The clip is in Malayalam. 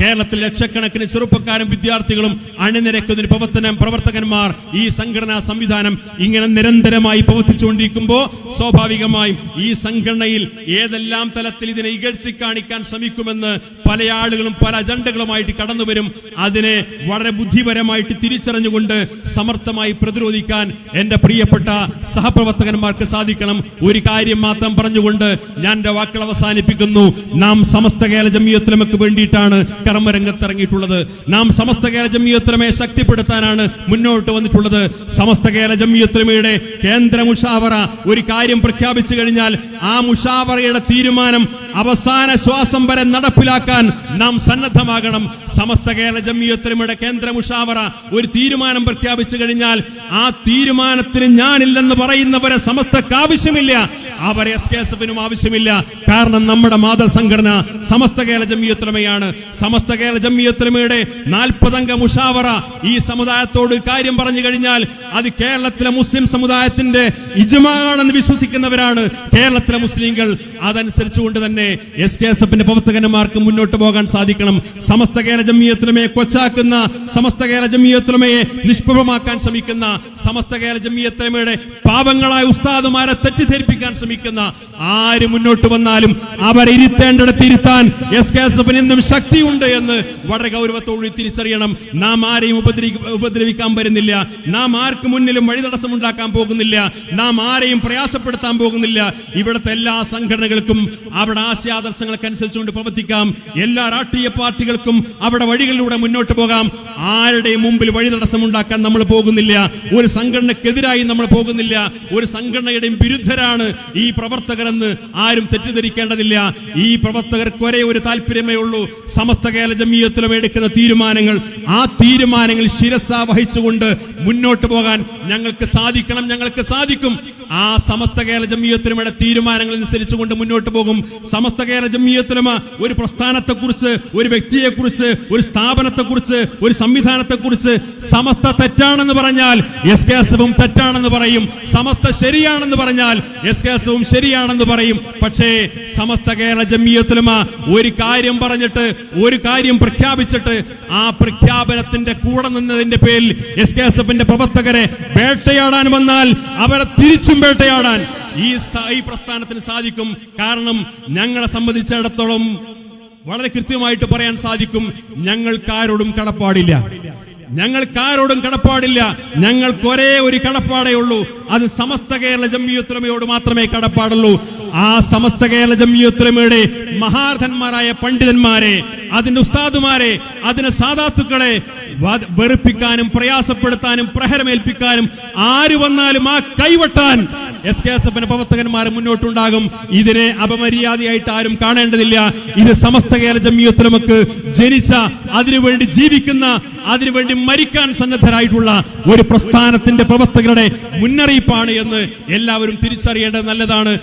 കേരളത്തിൽ ലക്ഷക്കണക്കിന് ചെറുപ്പക്കാരും വിദ്യാർത്ഥികളും അണിനിരക്കുന്നതിന് പ്രവർത്തനം പ്രവർത്തകന്മാർ ഈ സംഘടനാ സംവിധാനം ഇങ്ങനെ നിരന്തരമായി പ്രവർത്തിച്ചുകൊണ്ടിരിക്കുമ്പോൾ സ്വാഭാവികമായും ഈ സംഘടനയിൽ ഏതെല്ലാം തലത്തിൽ ഇതിനെ ഇകഴ്ത്തി കാണിക്കാൻ ശ്രമിക്കുമെന്ന് പല ആളുകളും പല അജണ്ടകളുമായിട്ട് കടന്നു വരും അതിനെ വളരെ ബുദ്ധിപരമായിട്ട് തിരിച്ചറിഞ്ഞുകൊണ്ട് സമർത്ഥമായി പ്രതിരോധിക്കാൻ എന്റെ പ്രിയപ്പെട്ട സഹപ്രവർത്തകന്മാർക്ക് സാധിക്കണം. ഒരു കാര്യം മാത്രം പറഞ്ഞുകൊണ്ട് ഞാൻ എന്റെ വാക്കുകൾ അവസാനിപ്പിക്കുന്നു. നാം സമസ്ത കേരള ജമിയത്തിലമക്ക് വേണ്ടിയിട്ടാണ് കർമ്മരംഗത്തിറങ്ങിയിട്ടുള്ളത് നാം സമസ്ത കേരള ജമിയത്തിലമയെ ശക്തിപ്പെടുത്താനാണ് മുന്നോട്ട് വന്നിട്ടുള്ളത്. സമസ്ത കേരള ജമിയത്തിലമയുടെ കേന്ദ്ര മുഷാവറ ഒരു കാര്യം പ്രഖ്യാപിച്ചു കഴിഞ്ഞാൽ ആ മുഷാവറയുടെ തീരുമാനം അവസാന ശ്വാസം വരെ നടപ്പിലാക്കാൻ നാം സന്നദ്ധമാകണം. സമസ്ത കേരള ജമിയത്തിലമയുടെ കേന്ദ്ര മുഷാവറ ഒരു തീരുമാനം പ്രഖ്യാപിച്ചു കഴിഞ്ഞാൽ ആ തീരുമാനത്തിന് ഞാനില്ലെന്ന് പറയുന്നവരെ സമസ്തക്ക് ആവശ്യമില്ല. അവരെ എസ് കെ എസ് എഫിനും ആവശ്യമില്ല. കാരണം നമ്മുടെ മാതൃസംഘടന സമസ്ത കേരള ജമിയത്തുലമയാണ്. സമസ്ത കേരള ജമിയത്തുലമയുടെ നാൽപ്പതംഗ മുഷാവറ ഈ സമുദായത്തോട് കാര്യം പറഞ്ഞു കഴിഞ്ഞാൽ അത് കേരളത്തിലെ മുസ്ലിം സമുദായത്തിന്റെ ഇജമാണെന്ന് വിശ്വസിക്കുന്നവരാണ്. കേരളത്തിലെ മുസ്ലിങ്ങൾ അതനുസരിച്ചുകൊണ്ട് തന്നെ എസ് കെ എസ് എഫിന്റെ പ്രവർത്തകന്മാർക്ക് മുന്നോട്ട് പോകാൻ സാധിക്കണം. സമസ്ത കേരള ജമിയത്തുലമയെ കൊച്ചാക്കുന്ന സമസ്ത കേരള ജമിയത്തുലമയെ നിഷ്പ്രഭമാക്കാൻ ശ്രമിക്കുന്ന സമസ്ത കേരള ജമിയത്തുലമയുടെ പാവങ്ങളായ ഉസ്താദുമാരെ തെറ്റിദ്ധരിപ്പിക്കാൻ ശ്രമിക്കുന്ന ആര് മുന്നോട്ട് വന്നാലും അവരെ ഇരുത്തേണ്ടിടത്ത് ഇരുത്താൻ എസ് കെ എസ് എഫിന് എന്നും ശക്തിയുണ്ട് എന്ന് വളരെ ഗൗരവത്തോടെ തിരിച്ചറിയണം. നാം ആരെയും ഉപദ്രവി ഉപദ്രവിക്കാൻ വരുന്നില്ല. നാം ആർക്ക് മുന്നിലും വഴി തടസ്സമുണ്ടാക്കാൻ പോകുന്നില്ല. നാം ആരെയും പ്രയാസപ്പെടുത്താൻ പോകുന്നില്ല. ഇവിടുത്തെ എല്ലാ സംഘടനകൾക്കും അവിടെ ആശയാദർശങ്ങൾക്കനുസരിച്ചുകൊണ്ട് പ്രവർത്തിക്കാം. എല്ലാ രാഷ്ട്രീയ പാർട്ടികൾക്കും അവിടെ വഴികളിലൂടെ മുന്നോട്ട് പോകാം. ആരുടെയും മുമ്പിൽ വഴി തടസ്സമുണ്ടാക്കാൻ നമ്മൾ പോകുന്നില്ല. ഒരു സംഘടനക്കെതിരായി നമ്മൾ പോകുന്നില്ല. ഒരു സംഘടനയുടെയും വിരുദ്ധരാണ് ഈ പ്രവർത്തകരെന്ന് ആരും തെറ്റിദ്ധരിക്കേണ്ടതില്ല. ഈ പ്രവർത്തകർക്ക് ഒരേ ഒരു താല്പര്യമേ ഉള്ളൂ. സമസ്ത കേരള ജമീയത്തിലും എടുക്കുന്ന തീരുമാനങ്ങൾ ആ തീരുമാനങ്ങൾ ശിരസ വഹിച്ചുകൊണ്ട് മുന്നോട്ട് പോകാൻ ഞങ്ങൾക്ക് സാധിക്കണം ഞങ്ങൾക്ക് സാധിക്കും. ആ സമസ്ത കേരള ജമീയത്തിലുമയുടെ തീരുമാനങ്ങൾ അനുസരിച്ചുകൊണ്ട് മുന്നോട്ട് പോകും. സമസ്ത കേരള ജമീയത്തിലുമ ഒരു പ്രസ്ഥാനത്തെക്കുറിച്ച് ഒരു വ്യക്തിയെക്കുറിച്ച് ഒരു സ്ഥാപനത്തെക്കുറിച്ച് ഒരു സംവിധാനത്തെക്കുറിച്ച് സമസ്ത തെറ്റാണെന്ന് പറഞ്ഞാൽ എസ് കെ എസ് തെറ്റാണെന്ന് പറയും. സമസ്ത ശരിയാണെന്ന് പറഞ്ഞാൽ എസ് കെ എസ് ശരിയാണെന്ന് പറയും. പക്ഷേ സമസ്ത കേരള ജമീയത്തിലുമ ഒരു കാര്യം പറഞ്ഞിട്ട് ഒരു കാര്യം പ്രഖ്യാപിച്ചിട്ട് ആ പ്രഖ്യാപനത്തിന്റെ കൂടെ നിന്നതിന്റെ പേരിൽ എസ് കെ എസ് എഫിന്റെ പ്രവർത്തകരെ വേട്ടയാടാൻ വന്നാൽ അവരെ തിരിച്ചും വേട്ടയാടാൻ ഈ ഈ പ്രസ്ഥാനത്തിന് സാധിക്കും. കാരണം ഞങ്ങളെ സംബന്ധിച്ചിടത്തോളം വളരെ കൃത്യമായിട്ട് പറയാൻ സാധിക്കും ഞങ്ങൾക്കാരോടും കടപ്പാടില്ല. ഞങ്ങൾക്കാരോടും കടപ്പാടില്ല. ഞങ്ങൾക്ക് ഒരേ ഒരു കടപ്പാടേ ഉള്ളൂ. അത് സമസ്ത കേരള ജമ്മിയുത്തരമയോട് മാത്രമേ കടപ്പാടുള്ളൂ. ആ സമസ്ത കേരള ജമ്മിയുത്തരമയുടെ മഹാർഥന്മാരായ പണ്ഡിതന്മാരെ അതിന്റെ ഉസ്താദുമാരെ അതിന്റെ സാധാത്തുക്കളെ വെറുപ്പിക്കാനും പ്രയാസപ്പെടുത്താനും പ്രഹരമേൽപ്പിക്കാനും ആര് വന്നാലും ആ കൈവട്ടാൻ എസ് കെ എസ് എഫിന്റെ പ്രവർത്തകന്മാർ മുന്നോട്ടുണ്ടാകും. ഇതിനെ അപമര്യാദയായിട്ട് ആരും കാണേണ്ടതില്ല. ഇത് സമസ്ത കേരള ജമിയത്തിലുമക്ക് ജനിച്ച അതിനുവേണ്ടി ജീവിക്കുന്ന അതിനുവേണ്ടി മരിക്കാൻ സന്നദ്ധരായിട്ടുള്ള ഒരു പ്രസ്ഥാനത്തിന്റെ പ്രവർത്തകരുടെ മുന്നറിയിപ്പാണ് എന്ന് എല്ലാവരും തിരിച്ചറിയേണ്ടത് നല്ലതാണ്.